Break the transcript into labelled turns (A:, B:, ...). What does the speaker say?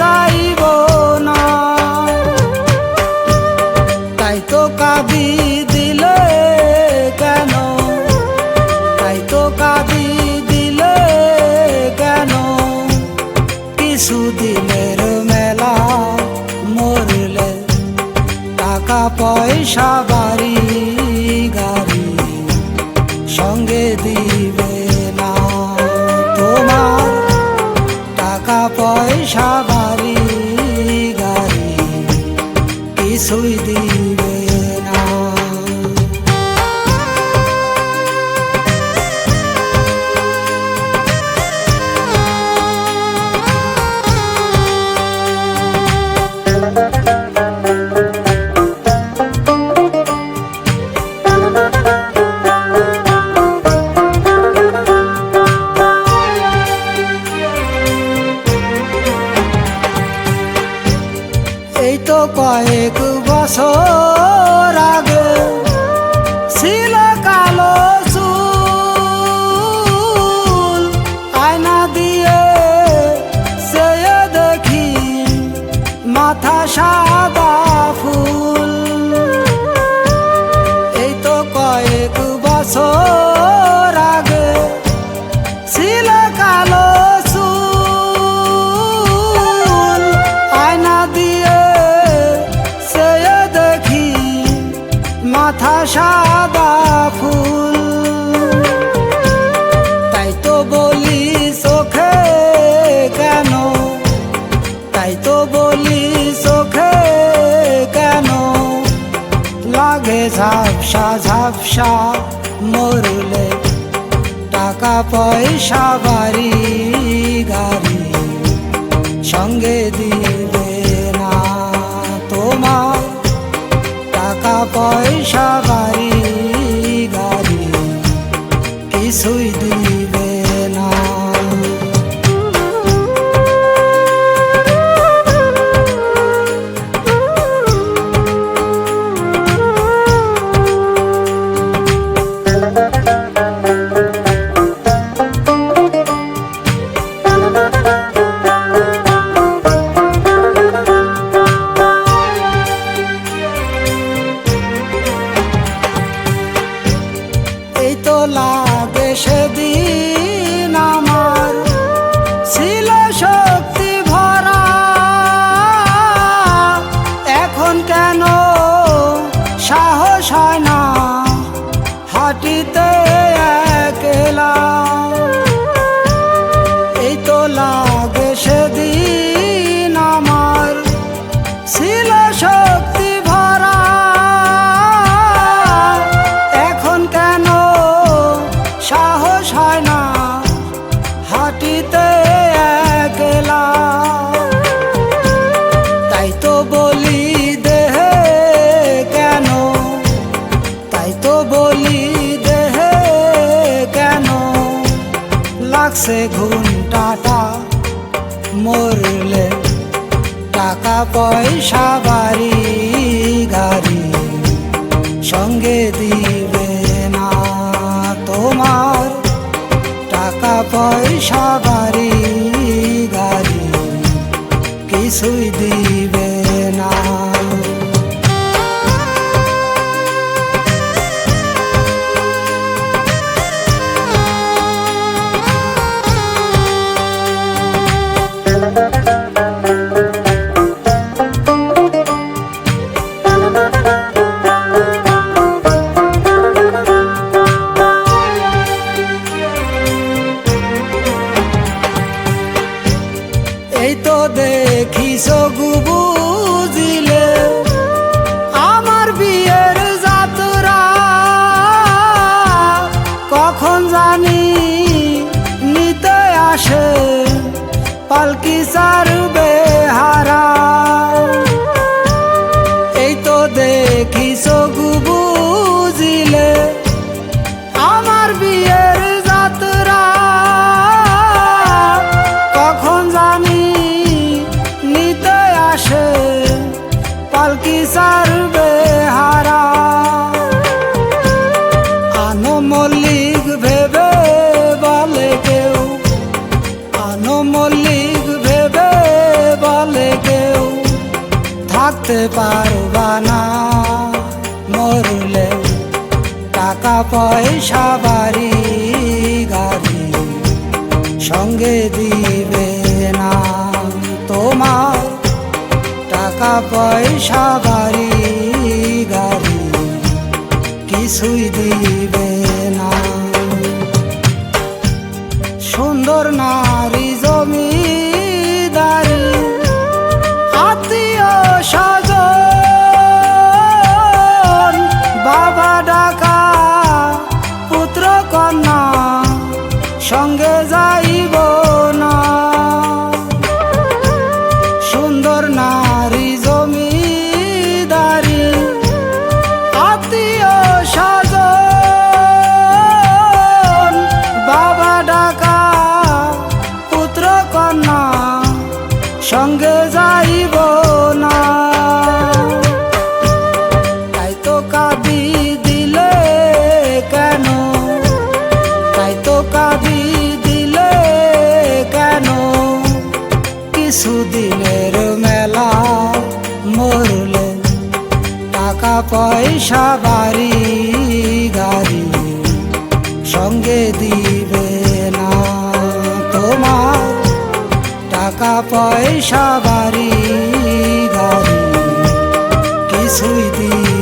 A: যাইব না। তাই তো কাঁদি দিলে কেন? তাই তো কাঁদি দিলে কেন? কিছুদিনের মেলা মরলে টাকা পয়সা পয়সা কয়েক বছর ঝাপসা ঝাপসা মরলে টাকা পয়সা বাড়ি গাড়ি সঙ্গে দিবে না তোমার টাকা পয়সা বাড়ি গাড়ি কিছুই দিবে তো লাগে সেদিন আমার ছিল শক্তি ভরা। এখন কেন সাহস হয় না হাঁটিতে? তাই তো বলি দেহে কেন লাগছে ঘুমটাটা? মরলে টাকা পয়সা, বাড়ি, গাড়ি সঙ্গে দিবে না তোমার। টাকা পয়সা, বাড়ি, গাড়ি কিছুই দিবে দেখি সগু বুঝিলে আমার বিয়ের যাত্রা কখন জানি নিতে আসে। থাকতে পারবা না। মরলে টাকা পয়সা বাড়ি গাড়ি সঙ্গে দিবে না। তোমার টাকা পয়সা বাড়ি গাড়ি কিছুই দিবে কিছুদিনের মেলা মরলে টাকা পয়সা বাড়ি গাড়ি সঙ্গে দিবে না তোমার টাকা পয়সা বাড়ি গাড়ি কিছুই দিবে